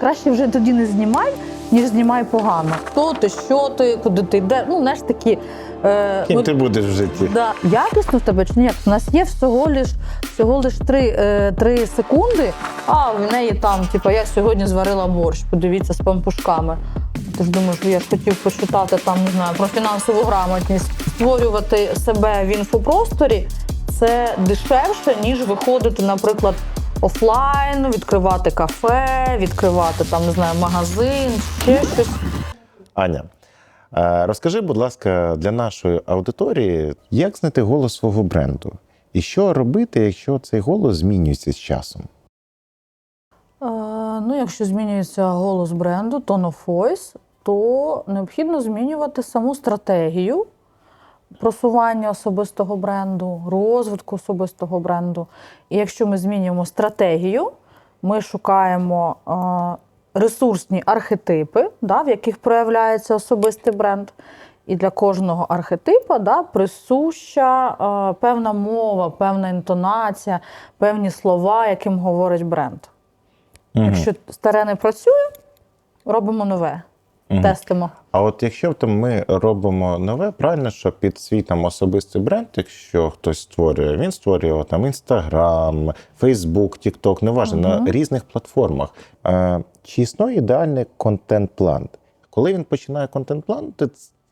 краще вже тоді не знімай, ніж знімай погано. Хто ти, що ти, куди ти йдеш? Ну, знаєш, такі. Е, Ким ну, ти будеш в житті? Да. Якісно в тебе чи ні? У нас є всього лиш, всього лиш 3, е, 3 секунди, а в неї там, типу, я сьогодні зварила борщ, подивіться з пампушками. Ти ж думаєш, я ж хотів почитати там, не знаю, про фінансову грамотність. Створювати себе в інфопросторі це дешевше, ніж виходити, наприклад, офлайн, відкривати кафе, відкривати там, не знаю, магазин, ще щось. Аня, е, розкажи, будь ласка, для нашої аудиторії, як знайти голос свого бренду? І що робити, якщо цей голос змінюється з часом? Е, Ну, якщо змінюється голос бренду, tone of voice, то необхідно змінювати саму стратегію просування особистого бренду, розвитку особистого бренду. І якщо ми змінюємо стратегію, ми шукаємо е, ресурсні архетипи, да, в яких проявляється особистий бренд. І для кожного архетипа да, присуща е, певна мова, певна інтонація, певні слова, яким говорить бренд. Мгм. Якщо старе не працює, робимо нове, Мгм. тестимо. А от якщо там ми робимо нове, правильно, що під свій там особистий бренд, якщо хтось створює, він створює там Інстаграм, Фейсбук, Тікток, неважно, Мгм. на різних платформах. Е, чи існує ідеальний контент-план? Коли він починає контент-план, то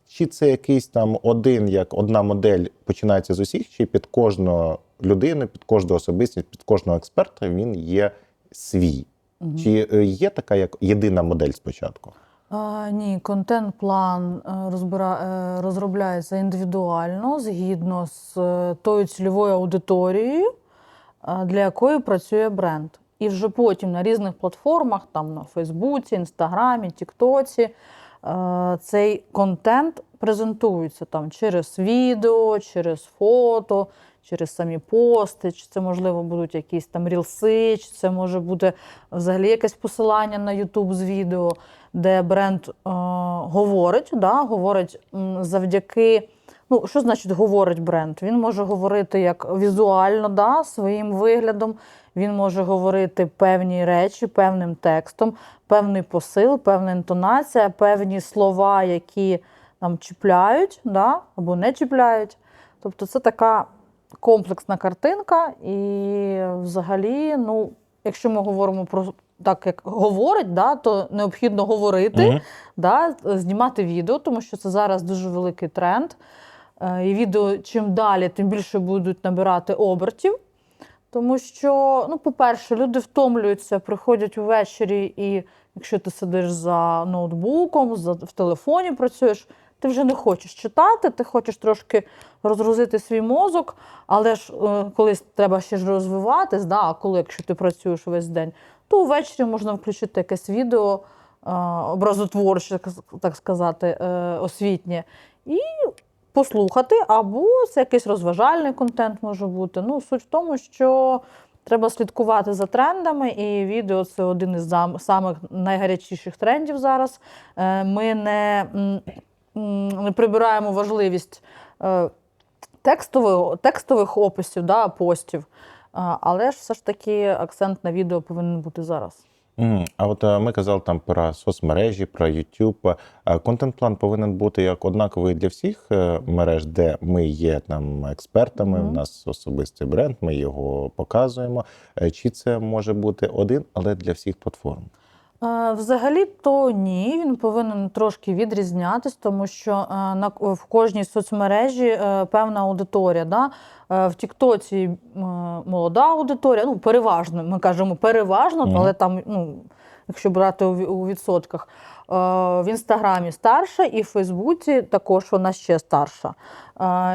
чи це якийсь там один, як одна модель починається з усіх, чи під кожну людину, під кожну особистість, під кожного експерта він є свій? Мгм. Чи е, є така як єдина модель спочатку? А, ні, контент-план е, розбира... е, розробляється індивідуально згідно з е, тою цільовою аудиторією, для якої працює бренд. І вже потім на різних платформах, там на Фейсбуці, Інстаграмі, Тіктоці, цей контент презентується там через відео, через фото, через самі пости, чи це можливо будуть якісь там рілси, чи це може бути взагалі якесь посилання на YouTube з відео, де бренд е, говорить, да, говорить завдяки. Ну, що значить говорить бренд? Він може говорити як візуально, да, своїм виглядом. Він може говорити певні речі певним текстом, певний посил, певна інтонація, певні слова, які там чіпляють, да, або не чіпляють. Тобто це така комплексна картинка, і взагалі, ну, якщо ми говоримо про так, як говорить, да, то необхідно говорити, Мгм. да, знімати відео, тому що це зараз дуже великий тренд. Е, І відео чим далі, тим більше будуть набирати обертів. Тому що, ну, по-перше, люди втомлюються, приходять увечері, і якщо ти сидиш за ноутбуком, за, в телефоні працюєш, ти вже не хочеш читати, ти хочеш трошки розгрузити свій мозок, але ж е, колись треба ще ж розвиватись, да, коли, якщо ти працюєш весь день, то ввечері можна включити якесь відео е, образотворче, так, сказати, е, освітнє, і послухати, або це якийсь розважальний контент може бути. Ну, суть в тому, що треба слідкувати за трендами, і відео це один із самих найгарячіших трендів зараз. Е, Ми не прибираємо важливість е, текстових, текстових описів, да, постів. Але ж все ж таки акцент на відео повинен бути зараз. Мгм. А от е, ми казали там про соцмережі, про YouTube. Е, Контент-план повинен бути як однаковий для всіх мереж, де ми є там експертами. Мгм. У нас особистий бренд, ми його показуємо. Чи це може бути один, але для всіх платформ? Е, Взагалі то ні, він повинен трошки відрізнятись, тому що е, на в кожній соцмережі е, певна аудиторія. Да? В Тіктоці молода аудиторія, ну переважно, ми кажемо переважно, але там, ну, якщо брати у, відсотках, в інстаграмі старша, і в Фейсбуці також вона ще старша.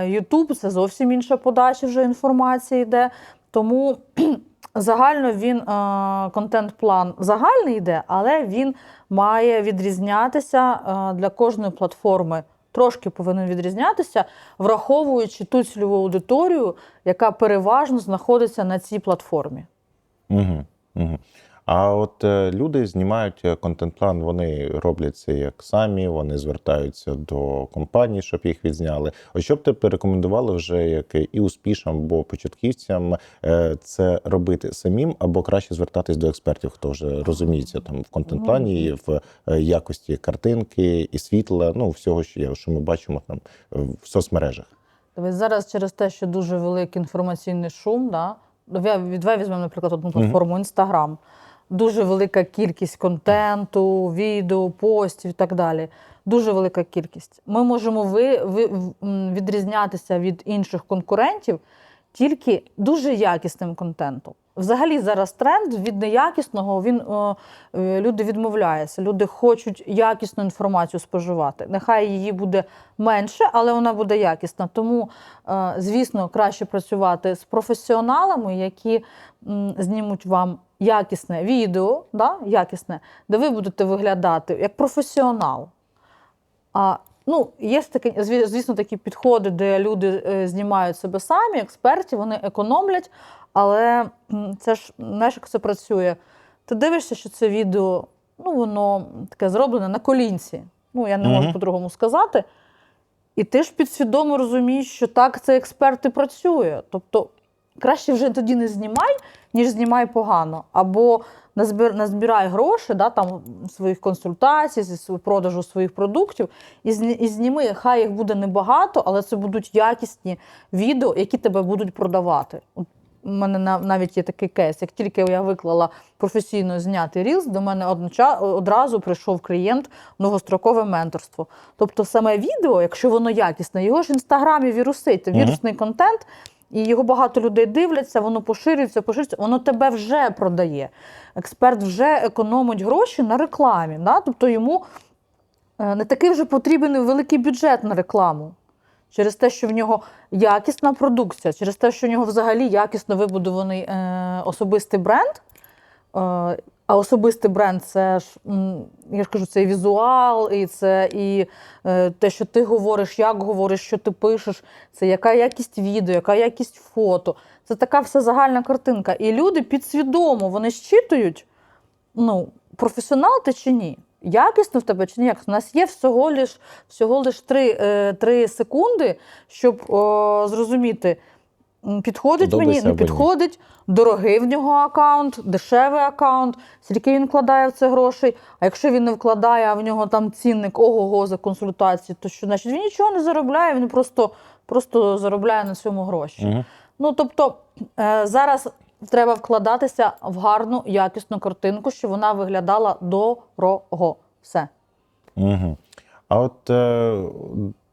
Ютуб це зовсім інша подача вже інформації йде. Тому загально він е, контент-план загальний йде, але він має відрізнятися е, для кожної платформи. Трошки повинен відрізнятися, враховуючи ту цільову аудиторію, яка переважно знаходиться на цій платформі. Угу. Угу. А от е, люди знімають е, контент-план, вони роблять це як самі, вони звертаються до компаній, щоб їх відзняли. Ось що б ти порекомендувала вже як і успішним або початківцям е, це робити самим, або краще звертатись до експертів, хто вже розуміється там в контент-плані, в якості картинки і світла, ну всього, що є, що ми бачимо там в соцмережах. Дивись, зараз через те, що дуже великий інформаційний шум, да? Давай давай візьмемо, наприклад, одну платформу Інстаграм. Дуже велика кількість контенту, відео, постів і так далі. Дуже велика кількість. Ми можемо ви, ви, відрізнятися від інших конкурентів тільки дуже якісним контентом. Взагалі зараз тренд від неякісного він е, е, люди відмовляються. Люди хочуть якісну інформацію споживати. Нехай її буде менше, але вона буде якісна. Тому, е, звісно, краще працювати з професіоналами, які знімуть вам якісне відео, да? якісне, де ви будете виглядати як професіонал. А, ну, є такі, звісно, такі підходи, де люди знімають себе самі, експерти, вони економлять, але це ж знаєш, як це працює. Ти дивишся, що це відео, ну, воно таке зроблене на колінці. Ну, я не можу по-другому сказати. І ти ж підсвідомо розумієш, що так цей експерт і працює. Тобто краще вже тоді не знімай, ніж знімай погано. Або назбир, назбирай гроші, да, там, своїх консультацій, зі продажу своїх продуктів, і, і зніми, хай їх буде небагато, але це будуть якісні відео, які тебе будуть продавати. У мене навіть є такий кейс. Як тільки я виклала професійно знятий рілз, до мене одразу прийшов клієнт в довгострокове менторство. Тобто саме відео, якщо воно якісне, його ж в інстаграмі вірусить, це Мгм. вірусний контент, і його багато людей дивляться, воно поширюється, поширюється, воно тебе вже продає. Експерт вже економить гроші на рекламі. Да? Тобто йому е, не такий вже потрібен великий бюджет на рекламу. Через те, що в нього якісна продукція, через те, що в нього взагалі якісно вибудований е, особистий бренд. Е, а особистий бренд це ж, я ж кажу, це і візуал, і це і е, те, що ти говориш, як говориш, що ти пишеш, це яка якість відео, яка якість фото. Це така вся загальна картинка. І люди підсвідомо вони щитують, ну, професіонал ти чи ні? Якісно в тебе чи ні? У нас є всього лиш, всього лиш 3, е, 3 секунди, щоб о, зрозуміти, підходить мені, не підходить, дорогий в нього аккаунт, дешевий аккаунт, скільки він вкладає в це грошей. А якщо він не вкладає, а в нього там цінник ого-го за консультації, то що значить він нічого не заробляє, він просто, просто заробляє на цьому гроші. Угу. Ну тобто е, зараз треба вкладатися в гарну, якісну картинку, щоб вона виглядала дорого. Все. Угу. А от е,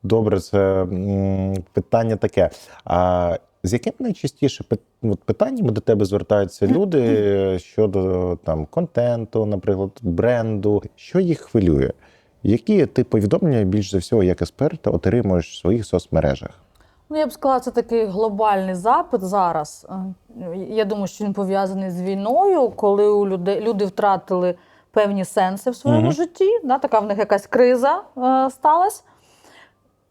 добре, це м, питання таке. А з яким найчастіше пит- от питаннями до тебе звертаються люди щодо там контенту, наприклад, бренду? Що їх хвилює? Які ти повідомлення більш за всього як експерт отримуєш в своїх соцмережах? Ну, я б сказала, це такий глобальний запит зараз. Е, Я думаю, що він пов'язаний з війною, коли у людей люди втратили певні сенси в своєму Мгм. житті. Да, така в них якась криза е, сталася.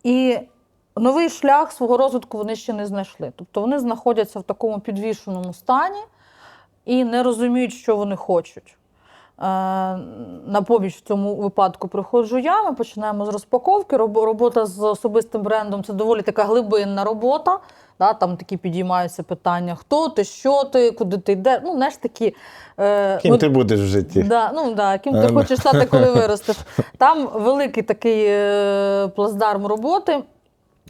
І новий шлях свого розвитку вони ще не знайшли. Тобто вони знаходяться в такому підвішеному стані і не розуміють, що вони хочуть. Е, На поміч в цьому випадку приходжу я. Ми починаємо з розпаковки. Робота з особистим брендом це доволі така глибинна робота. Да, там такі підіймаються питання: хто ти, що ти, куди ти йдеш. Ну, знаєш, такі. Е, Ким ну, ти будеш в житті? Да, ну, да, ким ти Ем. хочеш стати, коли виростеш. Там великий такий е, плацдарм роботи.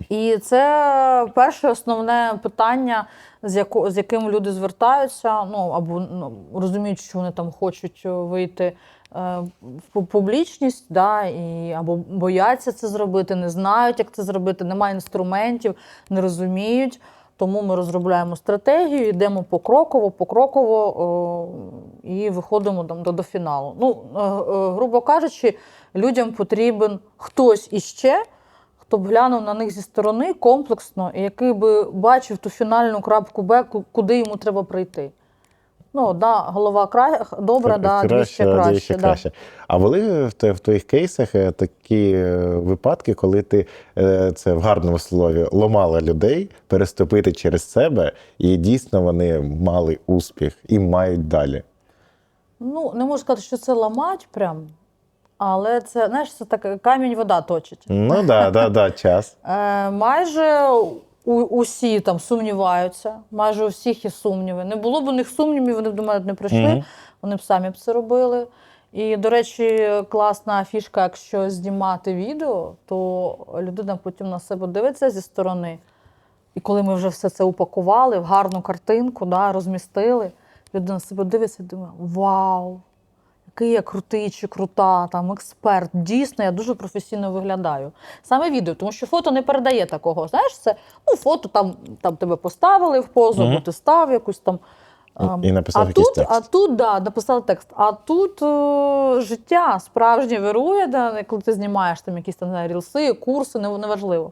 І це перше основне питання, з, яко, з яким люди звертаються, ну або ну, розуміють, що вони там хочуть вийти е, в публічність, да, і, або бояться це зробити, не знають, як це зробити, немає інструментів, не розуміють. Тому ми розробляємо стратегію, йдемо покроково, покроково о, і виходимо там до, до фіналу. Ну, е, е, грубо кажучи, людям потрібен хтось іще, хто б глянув на них зі сторони комплексно, і який би бачив ту фінальну крапку Б, куди йому треба прийти. Ну, одна голова кра... добра, да, дві ще а дві краще. да. краще. А були в, в твоїх кейсах е, такі е, випадки, коли ти е, це в гарному слові ломала людей переступити через себе, і дійсно вони мали успіх і мають далі. Ну, не можу сказати, що це ламать прям, але це, знаєш, це так камінь вода точить. Ну да, да, да, час. Е, майже у, усі там сумніваються, майже у всіх є сумніви. Не було б у них сумнівів, вони б до мене не прийшли, Мгм. вони б самі б це робили. І, до речі, класна фішка, якщо знімати відео, то людина потім на себе дивиться зі сторони. І коли ми вже все це упакували в гарну картинку, да, розмістили, людина на себе дивиться і думає: Вау! Який я крутий чи крута, там експерт. Дійсно, я дуже професійно виглядаю. Саме відео, тому що фото не передає такого. Знаєш, це ну, фото там, там тебе поставили в позу, Мгм. або ти став якусь там. А, І написав а якийсь тут, текст. А тут, да, написали текст. А тут е, життя справжнє вирує, да, коли ти знімаєш там якісь там не рілси, курси, неважливо.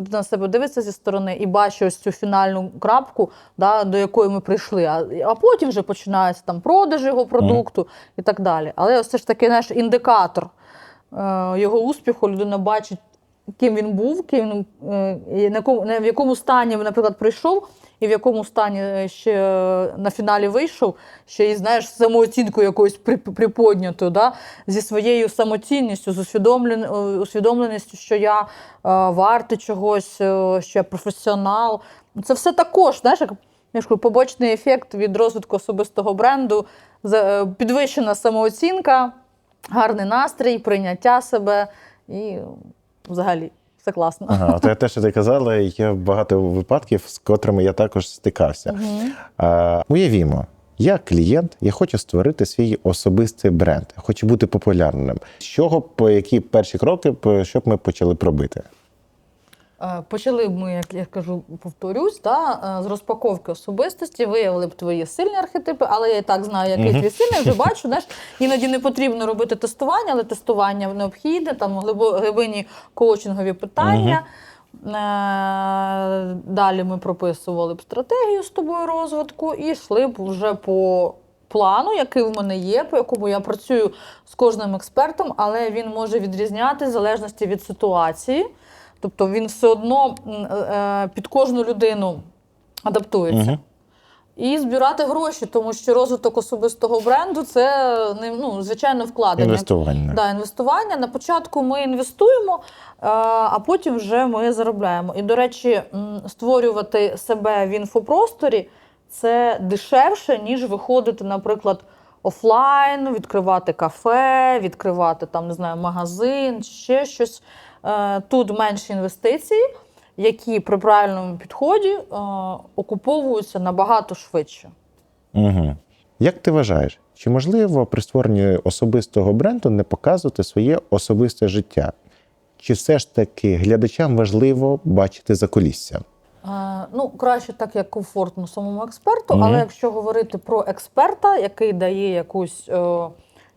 Людина на себе дивиться зі сторони і бачить ось цю фінальну крапку, да, до якої ми прийшли. А, а потім вже починається там продаж його продукту і так далі. Але ось це ж таки наш індикатор е, його успіху. Людина бачить, ким він був, ким він, е, на якому, на- в якому стані, він, наприклад, прийшов, і в якому стані ще на фіналі вийшов, ще й знаєш, з самооцінкою якоюсь при- приподнятою, да? зі своєю самоцінністю, з усвідомлен, усвідомленістю, що я е, вартий чогось, е, що я професіонал. Це все також, знаєш, як побочний ефект від розвитку особистого бренду, е, підвищена самооцінка, гарний настрій, прийняття себе і взагалі все класно. Ага, то я те, що ти казала, є багато випадків, з котрими я також стикався. Угу. А, уявімо, я клієнт, я хочу створити свій особистий бренд, хочу бути популярним. З чого по які перші кроки, щоб ми почали пробити? Е, Почали ми, як я кажу, повторюсь, да, е, з розпаковки особистості, виявили б твої сильні архетипи, але я і так знаю, який твій сильний, вже бачу. Знаєш, іноді не потрібно робити тестування, але тестування необхідне, там глибинні коучингові питання. Е, Далі ми прописували б стратегію з тобою розвитку і йшли б вже по плану, який в мене є, по якому я працюю з кожним експертом, але він може відрізняти в залежності від ситуації. Тобто він все одно е, під кожну людину адаптується. Мгм. І збирати гроші, тому що розвиток особистого бренду це ну, звичайно вкладення. Інвестування. Да, інвестування. На початку ми інвестуємо, е, а потім вже ми заробляємо. І, до речі, створювати себе в інфопросторі це дешевше, ніж виходити, наприклад, офлайн, відкривати кафе, відкривати там, не знаю, магазин ще щось. Е, Тут менші інвестиції, які при правильному підході е, окуповуються набагато швидше. Угу. Як ти вважаєш, чи можливо при створенні особистого бренду не показувати своє особисте життя? Чи все ж таки глядачам важливо бачити закулісся? Е, Ну, краще так, як комфортно самому експерту, Мгм. але якщо говорити про експерта, який дає якусь е,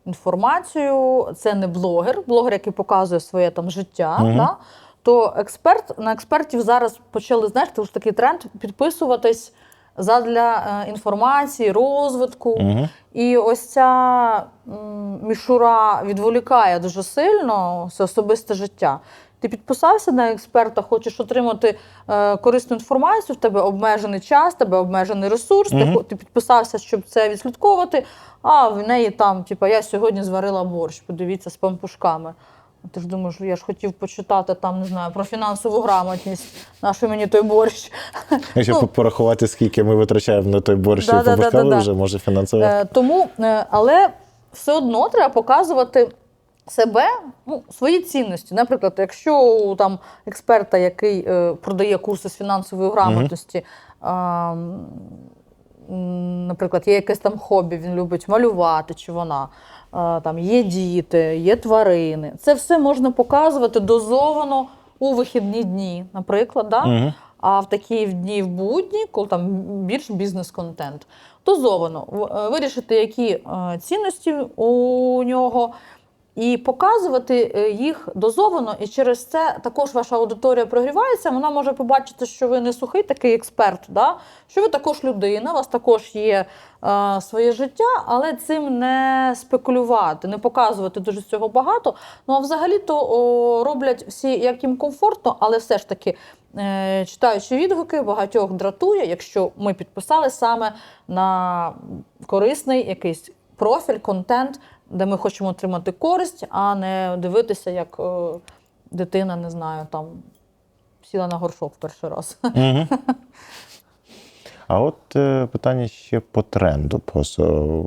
інформацію, це не блогер, блогер, який показує своє там життя, Угу. да, то експерт на експертів зараз почали, знаєш, це ж такий тренд підписуватись задля е, інформації, розвитку. Угу. І ось ця мішура відволікає дуже сильно це особисте життя. Ти підписався на експерта, хочеш отримати е, корисну інформацію, в тебе обмежений час, в тебе обмежений ресурс, ти, Мгм. ти підписався, щоб це відслідковувати, а в неї там, типу, я сьогодні зварила борщ, подивіться з пампушками. Ти ж думаєш, я ж хотів почитати там, не знаю, про фінансову грамотність, нащо мені той борщ. Якщо Ну, порахувати, скільки ми витрачаємо на той борщ, Да, і да, да, да, да. вже може фінансово. Е, тому, е, але все одно треба показувати себе, ну, свої цінності. Наприклад, якщо у там експерта, який е, продає курси з фінансової грамотності, а, м, наприклад, є якесь там хобі, він любить малювати, чи вона. Там є діти, є тварини. Це все можна показувати дозовано у вихідні дні, наприклад. Да? Угу. А в такі дні в будні, коли там більш бізнес-контент, дозовано е, вирішити, які е, цінності у нього, і показувати е, їх дозовано. І через це також ваша аудиторія прогрівається. Вона може побачити, що ви не сухий такий експерт, да? що ви також людина, у вас також є е, своє життя, але цим не спекулювати, не показувати дуже цього багато. Ну а взагалі-то роблять всі, як їм комфортно, але все ж таки. е, Читаючи відгуки, багатьох дратує, якщо ми підписали саме на корисний якийсь профіль, контент, де ми хочемо отримати користь, а не дивитися, як е, дитина, не знаю, там сіла на горшок в перший раз. Угу. А от е, питання ще по тренду. По,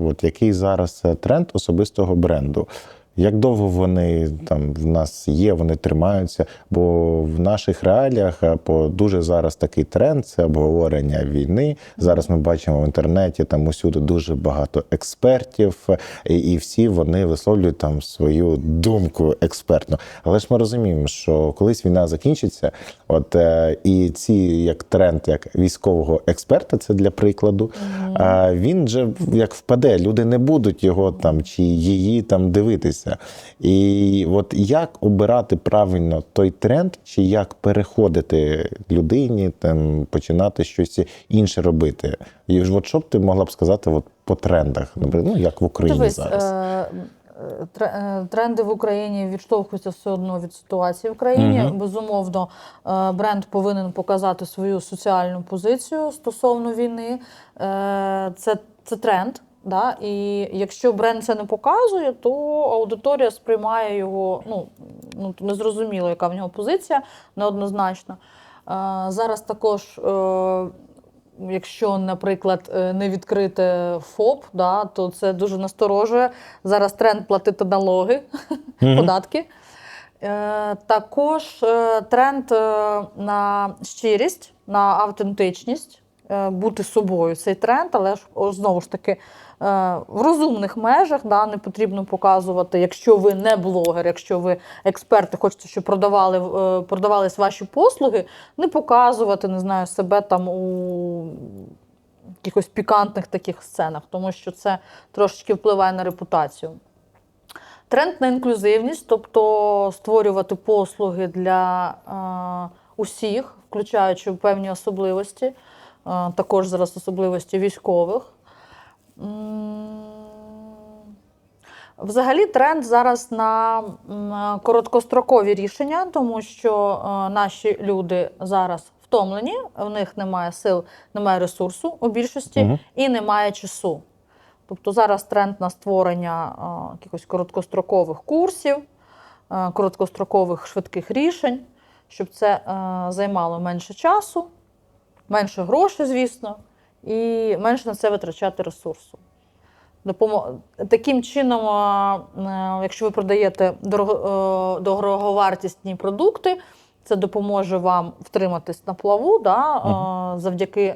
от який зараз е, тренд особистого бренду? Як довго вони там в нас є, вони тримаються? Бо в наших реаліях е, по дуже зараз такий тренд це обговорення війни. Зараз ми бачимо в інтернеті там усюди дуже багато експертів, е, і, і всі вони висловлюють там свою думку експертну. Але ж ми розуміємо, що колись війна закінчиться, от е, і ці як тренд, як військового експерта, це для прикладу. А він же як впаде, люди не будуть його там чи її там дивитися. І от як обирати правильно той тренд, чи як переходити людині, там починати щось інше робити? І ж от що б ти могла б сказати от по трендах, наприклад, ну як в Україні Дивись, зараз? е, е, тре- тренди в Україні відштовхуються все одно від ситуації в країні. Мгм. Безумовно, е, бренд повинен показати свою соціальну позицію стосовно війни. Е, Це, це тренд. Да? І якщо бренд це не показує, то аудиторія сприймає його ну, ну незрозуміло, яка в нього позиція, неоднозначно. Е, Зараз також е, якщо, наприклад, е, не відкрити ФОП, да, то це дуже насторожує. Зараз тренд платити налоги, Мгм. податки. Е, Також тренд на щирість, на автентичність, бути собою. Цей тренд, але ж знову ж таки. е, В розумних межах да, не потрібно показувати, якщо ви не блогер, якщо ви експерти, хочете, щоб продавали, е, продавались ваші послуги, не показувати, не знаю, себе там у якихось пікантних таких сценах, тому що це трошечки впливає на репутацію. Тренд на інклюзивність, тобто створювати послуги для е, усіх, включаючи певні особливості, е, також зараз особливості військових. Взагалі, тренд зараз на короткострокові рішення, тому що е, наші люди зараз втомлені, в них немає сил, немає ресурсу у більшості Мгм. і немає часу. Тобто зараз тренд на створення е, якихось короткострокових курсів, е, короткострокових швидких рішень, щоб це займало менше часу, менше грошей, звісно, і менше на це витрачати ресурсу. Таким чином, е, якщо ви продаєте е, дороговартісні продукти, це допоможе вам втриматись на плаву, да, е, завдяки,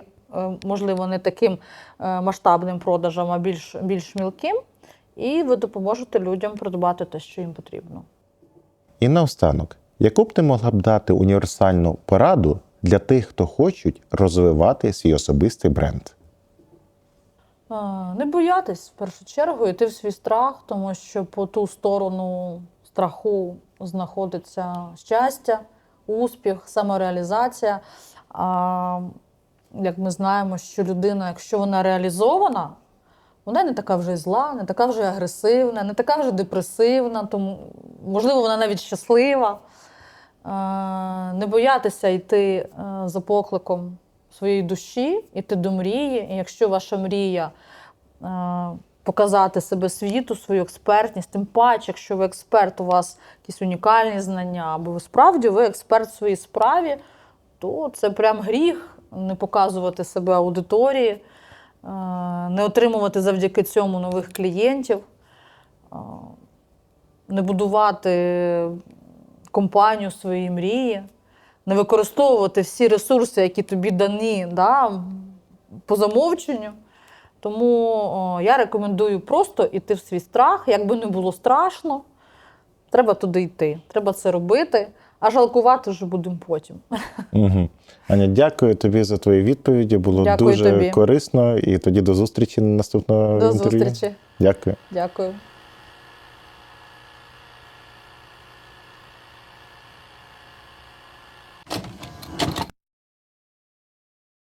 можливо, не таким масштабним продажам, а більш, більш мілким. І ви допоможете людям придбати те, що їм потрібно. І наостанок, яку б ти могла б дати універсальну пораду для тих, хто хочуть розвивати свій особистий бренд? Не боятись в першу чергу йти в свій страх, тому що по ту сторону страху знаходиться щастя, успіх, самореалізація. А як ми знаємо, що людина, якщо вона реалізована, вона не така вже зла, не така вже агресивна, не така вже депресивна, тому можливо, вона навіть щаслива. Е, Не боятися йти е, за своєї душі, йти до мрії. І якщо ваша мрія е, показати себе світу, свою експертність, тим паче, якщо ви експерт, у вас якісь унікальні знання, або ви справді ви експерт в своїй справі, то це прям гріх не показувати себе аудиторії, не отримувати завдяки цьому нових клієнтів, не будувати компанію своєї мрії, не використовувати всі ресурси, які тобі дані да, по замовченню. Тому о, я рекомендую просто йти в свій страх, як би не було страшно, треба туди йти, треба це робити, а жалкувати вже будемо потім. Угу. Аня, дякую тобі за твої відповіді. Було Дякую дуже тобі. корисно. І тоді до зустрічі на наступного До інтерв'ю. зустрічі. Дякую. Дякую.